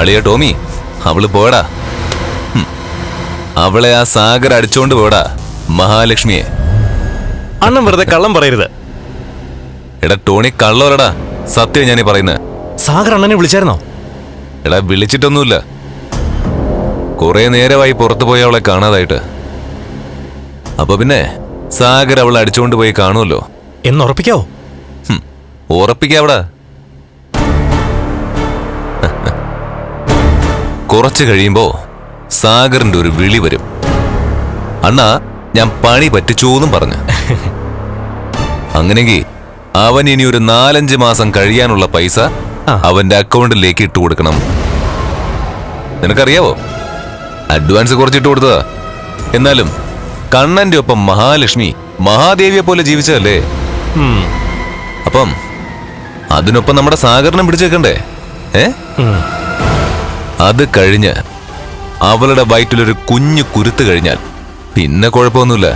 അളിയ ടോമി അവൾ പോടാ അവളെ ആ സാഗർ അടിച്ചോണ്ട് പോടാ മഹാലക്ഷ്മിയെ. അണ്ണൻ വെറുതെ കള്ളം പറയരുത്. എടാ ടോണി കള്ളോരടാ സത്യം ഞാനീ പറയുന്നത് സാഗർ അണ്ണനെ വിളിച്ചായിരുന്നോ? എടാ വിളിച്ചിട്ടൊന്നുമില്ല. കുറെ നേരമായി പുറത്തു പോയി അവളെ കാണാതായിട്ട്. അപ്പൊ പിന്നെ സാഗർ അവളെ അടിച്ചോണ്ട് പോയി കാണുമല്ലോ. എന്ന് ഉറപ്പിക്കാവോ? ഉറപ്പിക്കാവടാ. കുറച്ച് കഴിയുമ്പോൾ സാഗറിന്റെ ഒരു വിളി വരും. അണ്ണാ ഞാൻ പണി പറ്റിച്ചൂന്നും പറഞ്ഞു. അങ്ങനെങ്കിൽ അവൻ ഇനി ഒരു നാലഞ്ച് മാസം കഴിയാനുള്ള പൈസ അവന്റെ അക്കൗണ്ടിലേക്ക് ഇട്ട് കൊടുക്കണം. നിനക്കറിയാവോ? അഡ്വാൻസ് കുറച്ചിട്ട് കൊടുത്തതാ. എന്നാലും കണ്ണന്റെ ഒപ്പം മഹാലക്ഷ്മി മഹാദേവിയെ പോലെ ജീവിച്ചതല്ലേ? അപ്പം അതിനൊപ്പം നമ്മുടെ സാഗറിനെ പിടിച്ചേക്കണ്ടേ? ഏ. അത് കഴിഞ്ഞ് അവളുടെ വയറ്റിലൊരു കുഞ്ഞു കുരുത്ത് കഴിഞ്ഞാൽ പിന്നെ കുഴപ്പമൊന്നുമില്ല.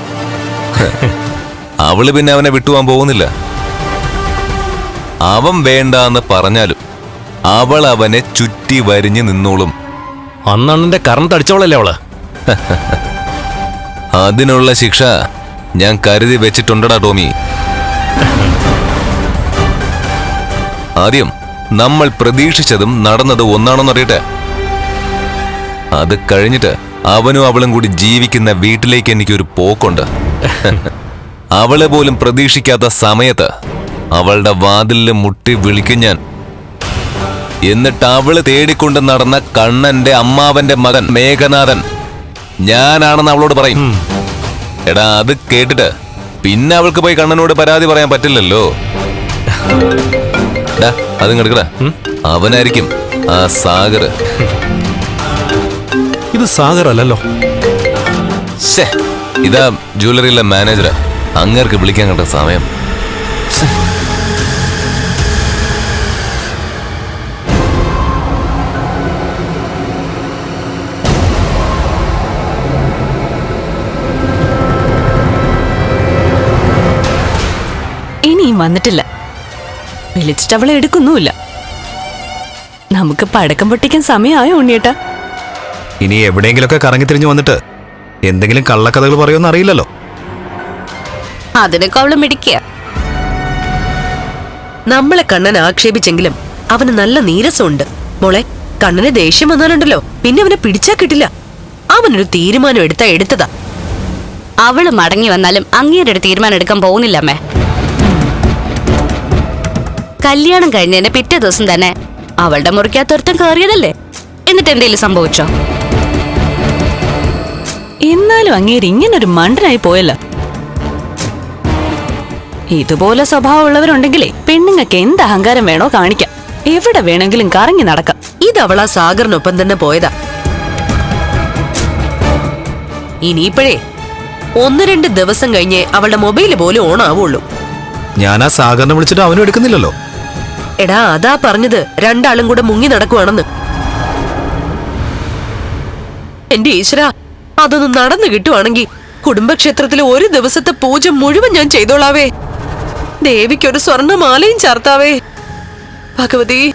അവൾ പിന്നെ അവനെ വിട്ടുപോകാൻ പോകുന്നില്ല. അവൻ വേണ്ട എന്ന് പറഞ്ഞാലും അവൾ അവനെ ചുറ്റി വരിഞ്ഞു നിന്നോളും. അന്നണ്ണന്റെ കറണ്ട് തടിച്ചവളല്ലേ അവൾ? അതിനുള്ള ശിക്ഷ ഞാൻ കരുതി വെച്ചിട്ടുണ്ടടാ ടോമി. ആദ്യം നമ്മൾ പ്രതീക്ഷിച്ചതും നടന്നത് ഒന്നാണെന്നറിയട്ടെ? അത് കഴിഞ്ഞിട്ട് അവനും അവളും കൂടി ജീവിക്കുന്ന വീട്ടിലേക്ക് എനിക്കൊരു പോക്കുണ്ട്. അവളെ പോലും പ്രതീക്ഷിക്കാത്ത സമയത്ത് അവളുടെ വാതിലിൽ മുട്ടി വിളിക്കും ഞാൻ. എന്നിട്ട് അവൾ തേടിക്കൊണ്ട് നടന്ന കണ്ണന്റെ അമ്മാവന്റെ മകൻ മേഘനാഥൻ ഞാനാണെന്ന് അവളോട് പറയും. എടാ അത് കേട്ടിട്ട് പിന്നെ അവൾക്ക് പോയി കണ്ണനോട് പരാതി പറയാൻ പറ്റില്ലല്ലോ. അതും കിടക്കട. അവനായിരിക്കും ആ സാഗർ. ഇത് സാഗർ അല്ലല്ലോ. ശ്ശേ, ഇതാ ജ്വല്ലറിയിലെ മാനേജറാ. അങ്ങേർക്ക് വിളിക്കാൻ കണ്ട സമയം. ശ്ശേ. ഇനിയും വന്നിട്ടില്ല. വിളിച്ചിട്ട് അവളെ എടുക്കുന്നുമില്ല. നമുക്ക് പടക്കം പൊട്ടിക്കാൻ സമയമായോ ഉണ്ണിയേട്ടാ? ഇനി എവിടെയെങ്കിലൊക്കെ കറങ്ങി തിരിഞ്ഞു വന്നിട്ട് എന്തെങ്കിലും കള്ളക്കഥകൾ പറയുമെന്ന് അറിയില്ലല്ലോ. അതിനൊക്കെ അവൾ മിടിക്കുക നമ്മളെ കണ്ണൻ ആക്ഷേപിച്ചെങ്കിലും അവന് നല്ല നീരസമുണ്ട്. മോളെ കണ്ണന് ദേഷ്യം വന്നാലുണ്ടല്ലോ. പിന്നെ അവനെ പിടിച്ചാ കിട്ടില്ല. അവനൊരു തീരുമാനം എടുത്താ എടുത്തതാ. അവൾ മടങ്ങി വന്നാലും അങ്ങേരുടെ ഒരു തീരുമാനം എടുക്കാൻ പോകുന്നില്ല അമ്മേ. കല്യാണം കഴിഞ്ഞതിന്റെ പിറ്റേ ദിവസം തന്നെ അവളുടെ മുറിക്കകത്തൊരുത്തം കയറിയതല്ലേ? എന്നിട്ട് എന്തേലും സംഭവിച്ചോ? എന്നാലും അങ്ങേര് ഇങ്ങനൊരു മണ്ടനായി പോയല്ലോ. ഇതുപോലെ സ്വഭാവമുള്ളവരുണ്ടെങ്കിലേ പെണ്ണുങ്ങൾക്ക് എന്ത് അഹങ്കാരം വേണോ കാണിക്കാം. എവിടെ വേണമെങ്കിലും കറങ്ങി നടക്കാം. ഇത് അവളാ സാഗറിനൊപ്പം തന്നെ പോയതാ. ഇനിയിപ്പോഴേ ഒന്ന് രണ്ട് ദിവസം കഴിഞ്ഞേ അവളുടെ മൊബൈൽ പോലും ഓൺ ആവുള്ളൂ ഞാൻ ആ സാഗറിനെ വിളിച്ചിട്ട് അവനും എടുക്കുന്നില്ലല്ലോ. എടാ അതാ പറഞ്ഞത്. രണ്ടാളും കൂടെ മുങ്ങി നടക്കുവാണെന്ന്. എന്റെ ഈശ്വര അതൊന്ന് നടന്നു കിട്ടുവാണെങ്കിൽ കുടുംബക്ഷേത്രത്തിലെ ഒരു ദിവസത്തെ പൂജ മുഴുവൻ ഞാൻ ചെയ്തോളാവേ. ദേവിക്കൊരു സ്വർണമാലയും ചാർത്താവേ. ഭഗവതി